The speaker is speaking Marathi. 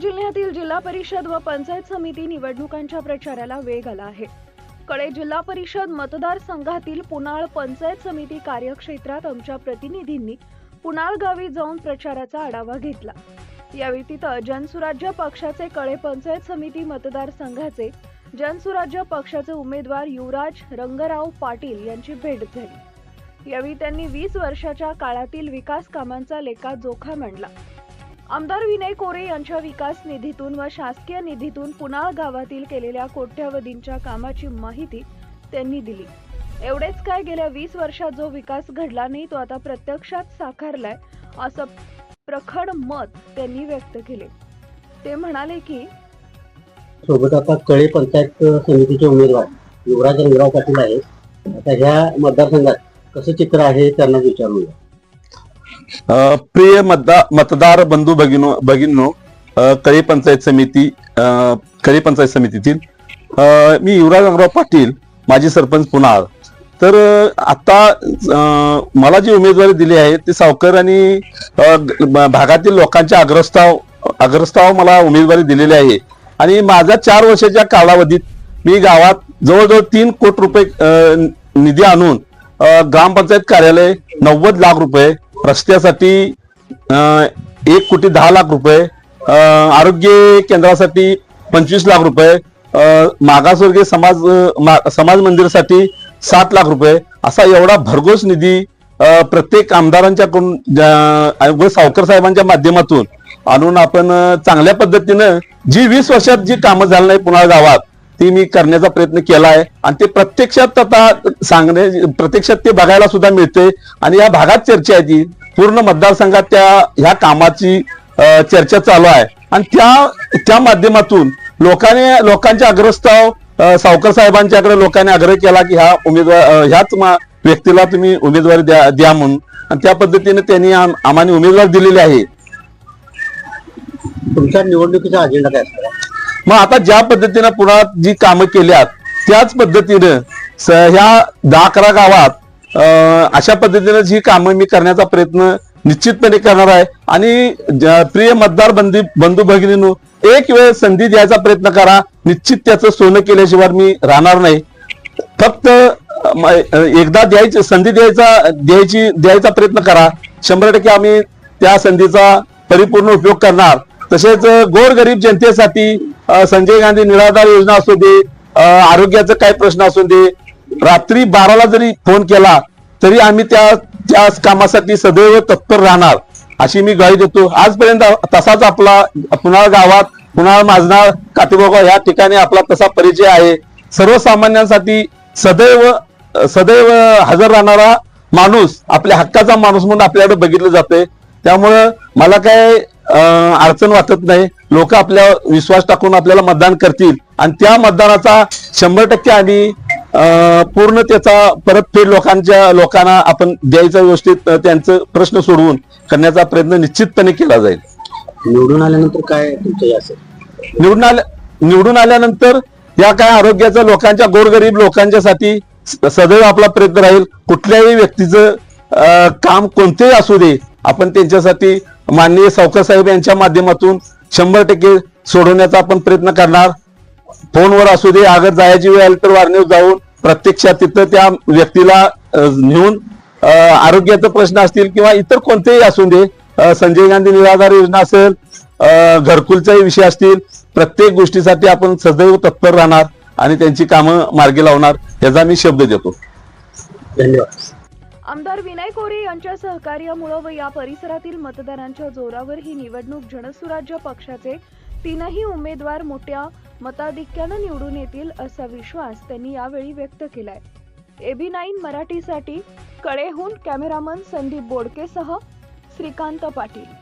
जिल्ह्यातील जिल्हा परिषद व पंचायत समिती निवडणुकांच्या प्रचाराला वेग आला आहे. कडे जिल्हा परिषद मतदारसंघातील पुनाळ पंचायत समिती कार्यक्षेत्रात आमच्या प्रतिनिधींनी पुनाळ गावी जाऊन प्रचाराचा आढावा घेतला. यावेळी तिथं जनसुराज्य पक्षाचे कळे पंचायत समिती मतदारसंघाचे जनसुराज्य पक्षाचे उमेदवार युवराज रंगराव पाटील यांची भेट झाली. यावेळी त्यांनी वीस वर्षाच्या काळातील विकास कामांचा लेखा जोखा मांडला. आमदार विनय कोरे यांच्या विकास निधीतून व शासकीय निधीतून पुनाळ गावातील केलेल्या कोट्यवधींच्या कामाची माहिती त्यांनी दिली. एवढेच काय गेल्या वीस वर्षात जो विकास घडला नाही तो आता प्रत्यक्षात साकारलाय असं प्रखड मत त्यांनी व्यक्त केले. ते म्हणाले की सोबत आता कळे पंचायत समितीचे उमेदवार युवराज रंगराव पाटील आहेत. आता ह्या मतदारसंघात कसं चित्र आहे त्यांना विचारूया. प्रिय मतदा मतदार बंधू भगिनो भगिनो कळी पंचायत समिती कळी पंचायत समितीतील मी युवराज रंगराव पाटील माजी सरपंच पुनाळ तर आता मला जी उमेदवारी दिली आहे ती सावकर आणि भागातील लोकांच्या अग्रस्ताव अग्रस्ताव मला उमेदवारी दिलेली आहे. आणि माझ्या चार वर्षाच्या कालावधीत मी गावात जवळजवळ तीन कोटी रुपये निधी आणून ग्रामपंचायत कार्यालय नव्वद लाख रुपये रस्त्यासाठी एक कोटी दहा लाख रुपये आरोग्य केंद्रासाठी पंचवीस लाख रुपये मागासवर्गीय समाज मा- समाज मंदिरसाठी सात लाख रुपये असा एवढा भरघोस निधी प्रत्येक आमदारांच्याकडून व सावकर साहेबांच्या माध्यमातून आणून आपण चांगल्या पद्धतीनं जी वीस वर्षात जी कामं झाली नाही पुन्हा गावात ते मी करण्याचा प्रयत्न केला आहे. आणि ते प्रत्यक्षात आता सांगणे प्रत्यक्षात ते बघायला सुद्धा मिळते आणि या भागात चर्चा आहे ती पूर्ण मतदारसंघात त्या ह्या कामाची चर्चा चालू आहे. आणि त्या त्या माध्यमातून लोकांनी लोकांच्या अग्रस्ताव सावकर साहेबांच्याकडे लोकांनी आग्रह केला की ह्या उमेदवार ह्याच व्यक्तीला तुम्ही उमेदवारी द्या द्या म्हणून. आणि त्या पद्धतीने त्यांनी आम्हाला उमेदवार दिलेले आहे. तुमच्या निवडणुकीचा अजेंडा काय असतो मग आता ज्या पद्धतीनं पुन्हा जी कामं केल्यात त्याच पद्धतीनं स- ह्या दहा अकरा गावात अशा पद्धतीनं जी कामं मी करण्याचा प्रयत्न निश्चितपणे करणार आहे. आणि प्रिय मतदार बंदी बंधू भगिनीनो एक वेळ संधी द्यायचा प्रयत्न करा. निश्चित त्याचं सोनं केल्याशिवाय मी राहणार नाही. फक्त एकदा द्यायची संधी द्यायचा द्यायची द्यायचा प्रयत्न करा. शंभर टक्के आम्ही त्या संधीचा परिपूर्ण उपयोग करणार. तसेच गोरगरीब जनतेसाठी संजय गांधी निराधार योजना असू दे आरोग्याचा काय प्रश्न असू दे रात्री बाराला जरी फोन केला तरी आम्ही त्या त्या कामासाठी सदैव तत्पर राहणार अशी मी ग्वाही देतो. आजपर्यंत तसाच आपला पुन्हा गावात पुन्हा माझणार काटेबोगा या ठिकाणी आपला तसा परिचय आहे. सर्वसामान्यांसाठी सदैव सदैव हजर राहणारा माणूस आपल्या हक्काचा माणूस म्हणून आपल्याकडे बघितलं जाते त्यामुळं मला काय अडचण वाटत नाही. लोक आपल्या विश्वास टाकून आपल्याला मतदान करतील. आणि त्या मतदानाचा शंभर टक्के आम्ही अं, पूर्ण त्याचा परतफेड लोकांच्या लोकांना आपण द्यायचा व्यवस्थित त्यांचं प्रश्न सोडवून करण्याचा प्रयत्न निश्चितपणे केला जाईल. निवडून आल्यानंतर काय असेल? निवडून आल्या निवडून आल्यानंतर या काय आरोग्याचं लोकांच्या गोरगरीब लोकांच्यासाठी सदैव आपला प्रयत्न राहील. कुठल्याही व्यक्तीचं काम कोणतेही असू दे आपण त्यांच्यासाठी माननीय सावकर साहेब यांच्या माध्यमातून शंभर टक्के सोडवण्याचा आपण प्रयत्न करणार. फोनवर असू दे आगत जायची वेळ आली तर वारणे जाऊन प्रत्यक्षात तिथं त्या व्यक्तीला नेऊन आरोग्याचे प्रश्न असतील किंवा इतर कोणतेही असू दे संजय गांधी निराधार योजना असेल घरकुलचाही विषय असतील प्रत्येक गोष्टीसाठी आपण सदैव तत्पर राहणार आणि त्यांची कामं मार्गी लावणार याचा मी शब्द देतो. धन्यवाद. आमदार विनय कोरे यांच्या सहकार्यामुळे व या परिसरातील मतदारांच्या जोरावर ही निवडणूक जनसुराज्य पक्षाचे तीनही उमेदवार मोठ्या मताधिक्यानं निवडून येतील असा विश्वास त्यांनी यावेळी व्यक्त केलाय. एबी नाईन मराठीसाठी कडेहून कॅमेरामन संदीप बोडकेसह श्रीकांत पाटील.